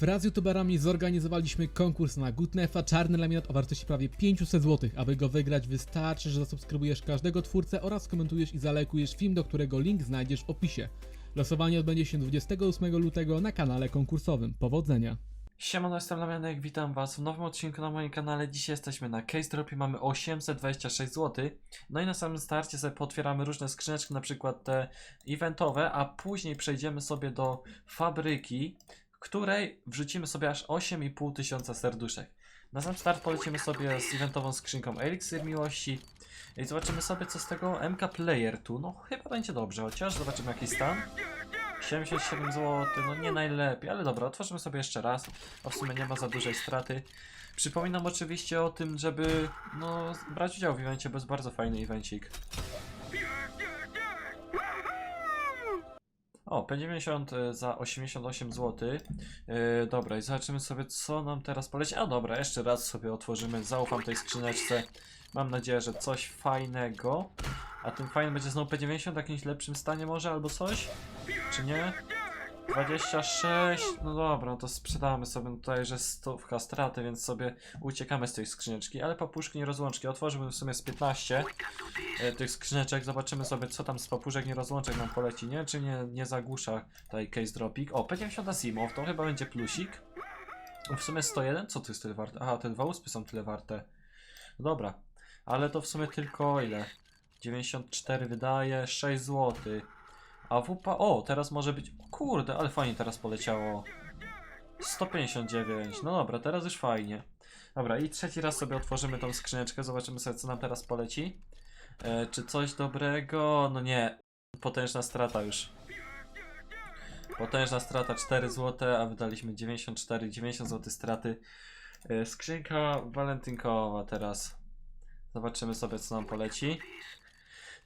Wraz z youtuberami zorganizowaliśmy konkurs na Gutnefa Czarny Laminat o wartości prawie 500 zł. Aby go wygrać wystarczy, że zasubskrybujesz każdego twórcę oraz komentujesz i zalajkujesz film, do którego link znajdziesz w opisie. Losowanie odbędzie się 28 lutego na kanale konkursowym. Powodzenia! Siemano, jestem Lamianek, witam was w nowym odcinku na moim kanale. Dzisiaj jesteśmy na Case Dropie, mamy 826 zł. No i na samym starcie sobie potwieramy różne skrzyneczki, na przykład te eventowe, a później przejdziemy sobie do fabryki, której wrzucimy sobie aż 8,5 tysiąca serduszek. Na sam start polecimy sobie z eventową skrzynką Elixir Miłości i zobaczymy sobie co z tego MK Player tu. No chyba będzie dobrze, chociaż zobaczymy jaki stan. 77 zł, no nie najlepiej, ale dobra, otworzymy sobie jeszcze raz, a w sumie nie ma za dużej straty. Przypominam oczywiście o tym, żeby no, brać udział w evencie, bo jest bardzo fajny evencik. O, P90 za 88 zł. Yy, dobra, i zobaczymy sobie, co nam teraz poleci. A dobra, jeszcze raz sobie otworzymy. Zaufam tej skrzyneczce. Mam nadzieję, że coś fajnego. A tym fajnym będzie znowu P90 w jakimś lepszym stanie może, albo coś? Czy nie? 26, no dobra, to sprzedamy sobie tutaj, że stówka straty, więc sobie uciekamy z tej skrzyneczki, ale papuszki nierozłączki, otworzymy w sumie z 15 e, tych skrzyneczek, zobaczymy sobie co tam z papuszek nierozłączek nam poleci, nie? Czy nie, nie zagłusza tutaj case dropik. O, P90 Asimov, to chyba będzie plusik. W sumie 101, co to jest tyle warte? Aha, te dwa uspy są tyle warte. No dobra, ale to w sumie tylko ile? 94 wydaje, 6 zł. A WP, o, teraz może być, kurde, ale fajnie teraz poleciało. 159, no dobra, teraz już fajnie. Dobra, i trzeci raz sobie otworzymy tą skrzyneczkę, zobaczymy sobie co nam teraz poleci. E, czy coś dobrego? No nie, potężna strata już. Potężna strata, 4 zł, a wydaliśmy 94, 90 zł straty. E, skrzynka walentynkowa teraz. Zobaczymy sobie co nam poleci.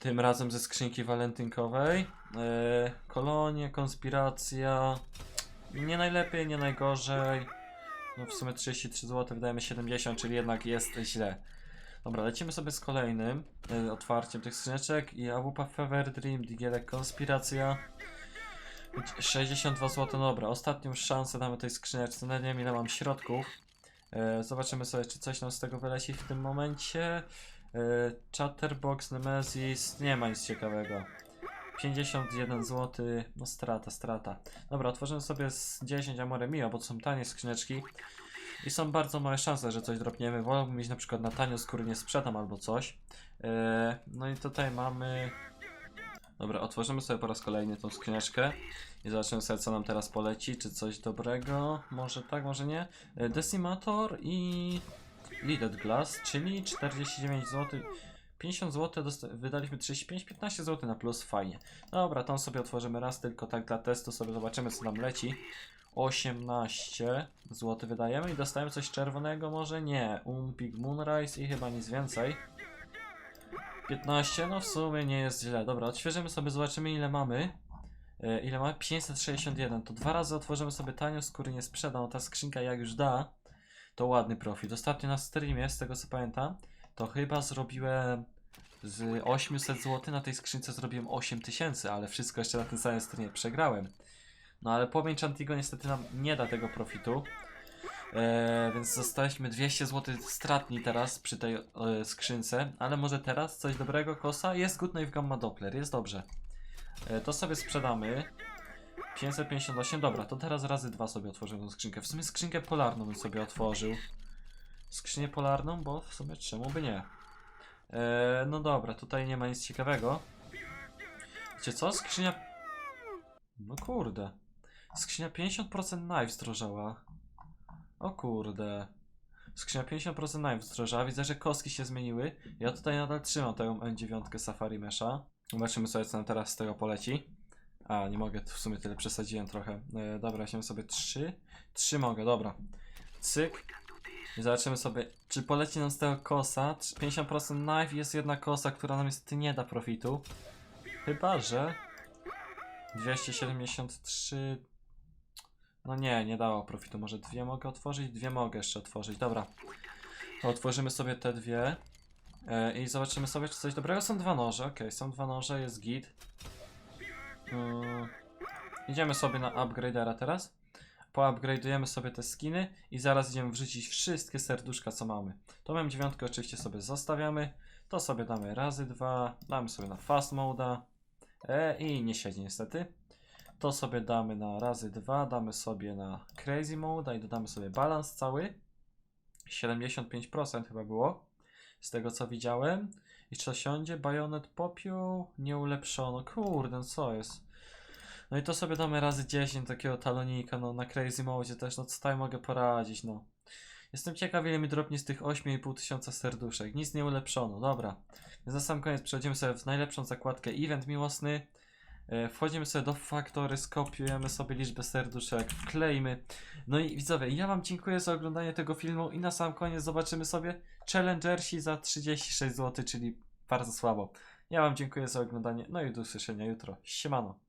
Tym razem ze skrzynki walentynkowej. E, kolonie, konspiracja. Nie najlepiej, nie najgorzej. No w sumie 33 zł, wydajemy 70, czyli jednak jest źle. Dobra, lecimy sobie z kolejnym e, otwarciem tych skrzyneczek. I AWP Fever Dream, Digielek Konspiracja. 62 zł, no dobra, ostatnią szansę damy tej skrzyneczce. Nawet nie wiem ile mam środków. E, zobaczymy sobie, czy coś nam z tego wyleci w tym momencie. E, Chatterbox, Nemesis, nie ma nic ciekawego. 51 zł, no strata, strata. Dobra, otworzymy sobie z 10 Amore Mio, bo to są tanie skrzyneczki. I są bardzo małe szanse, że coś dropniemy. Wolałbym mieć na przykład na tanio, skóry nie sprzedam albo coś. E, no i tutaj mamy... Dobra, otworzymy sobie po raz kolejny tą skrzyneczkę i zobaczymy sobie co nam teraz poleci, czy coś dobrego, może tak, może nie. E, Decimator i Lidded Glass, czyli 49 zł. 50 zł wydaliśmy 35, 15 zł na plus, fajnie. Dobra, tą sobie otworzymy raz tylko tak dla testu, sobie zobaczymy co nam leci. 18 zł wydajemy i dostajemy coś czerwonego, może nie. Umpik Moonrise i chyba nic więcej. 15, no w sumie nie jest źle. Dobra, odświeżymy sobie, zobaczymy ile mamy. E, ile mamy? 561. To dwa razy otworzymy sobie tanio, skóry nie sprzedam. Ta skrzynka jak już da, to ładny profit. Ostatnio na streamie, z tego co pamiętam, to chyba zrobiłem z 800 zł na tej skrzynce zrobiłem 8000, ale wszystko jeszcze na tym samym streamie przegrałem. No ale płomień Chantigo niestety nam nie da tego profitu. E, więc zostaliśmy 200 zł stratni teraz przy tej e, skrzynce, ale może teraz coś dobrego kosa? Jest Good Knife Gamma Doppler, jest dobrze. E, to sobie sprzedamy. 558, dobra, to teraz razy dwa sobie otworzymy tą skrzynkę. W sumie skrzynkę polarną bym sobie otworzył. Skrzynię polarną, bo w sumie czemu by nie. E, no dobra, tutaj nie ma nic ciekawego. Wiecie co? Skrzynia... No kurde. Skrzynia 50% knife zdrożała. O kurde. Skrzynia 50% knife zdrożała. Widzę, że kostki się zmieniły. Ja tutaj nadal trzymam tę M9 Safari Mesha. Zobaczymy sobie, co nam teraz z tego poleci. A, nie mogę, w sumie tyle przesadziłem trochę. E, dobra, weźmiemy sobie 3. 3 mogę, dobra. Cyk. I zobaczymy sobie, czy poleci nam z tego kosa. 50% knife jest jedna kosa, która nam niestety nie da profitu. Chyba, że... 273... No nie, nie dało profitu. Może dwie mogę otworzyć? Dwie mogę jeszcze otworzyć. Dobra. To otworzymy sobie te dwie. E, I zobaczymy sobie, czy coś dobrego. Są dwa noże, ok, są dwa noże, jest git. Idziemy sobie na upgradera teraz. poupgrade'ujemy sobie te skiny i zaraz idziemy wrzucić wszystkie serduszka, co mamy. To M9 oczywiście sobie zostawiamy, to sobie damy razy dwa, damy sobie na fast moda e, i nie siedzi niestety. To sobie damy na razy dwa, damy sobie na crazy mode i dodamy sobie balans cały. 75% chyba było, z tego co widziałem. I co siądzie? Bajonet popiół, nie ulepszono. Kurde, no co jest? No i to sobie damy razy 10 takiego talonika, no na crazy mode też, no co tutaj mogę poradzić, no. Jestem ciekaw ile mi dropnie z tych 8,5 tysiąca serduszek. Nic nie ulepszono, dobra. Więc na sam koniec przechodzimy sobie w najlepszą zakładkę event miłosny. E, Wchodzimy sobie do Factory, skopiujemy sobie liczbę serduszek, wklejmy. No i widzowie, ja wam dziękuję za oglądanie tego filmu i na sam koniec zobaczymy sobie Challengersi za 36 zł, czyli bardzo słabo. Ja wam dziękuję za oglądanie, no i do usłyszenia jutro. Siemano.